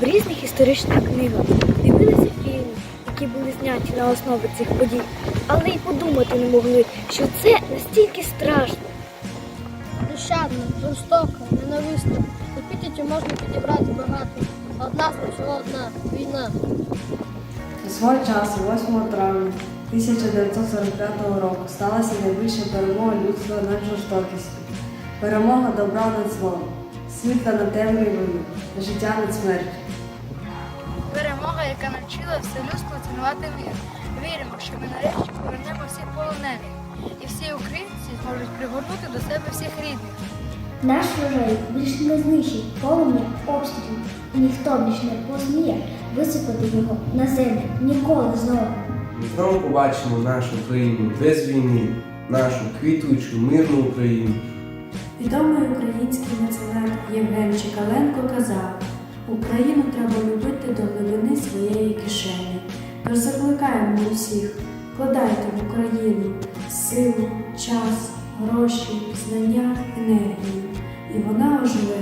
в різних історичних книгах, дивилися фільми, які були зняті на основі цих подій, але й подумати не могли, що це настільки страшно. Нещадно, жорстоко, ненависно. Епітетів можна підібрати багато. Одна всього одна війна. У свого часу, 8 травня 1945 року, сталася найбільша перемога людства над жорстокістю. Перемога добра над злом світла над темрявою, життя над смертю. Перемога, яка навчила все людство цінувати мир. Віримо, що ми нарешті повернемо всіх полонених, і всі українці зможуть пригорнути до себе всіх рідних. Наш врожай більш не знищить полум'я обстрілів, і ніхто більш не посміє висипати його на землю ніколи знову. Ми знову побачимо нашу Україну без війни, нашу квітучу, мирну Україну. Відомий український меценат Євген Чекаленко казав, Україну треба любити до глибини своєї кишені. Тож закликаємо усіх, вкладайте в Україну силу, час, гроші, знання, енергію, і вона оживе.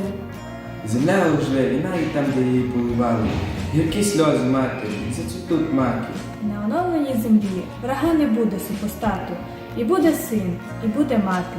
Земля оживе, і навіть там, де її поливали. Гіркі сльози матері, і зацвітуть маки. На оновленій землі врага не буде супостату, і буде син, і буде мати,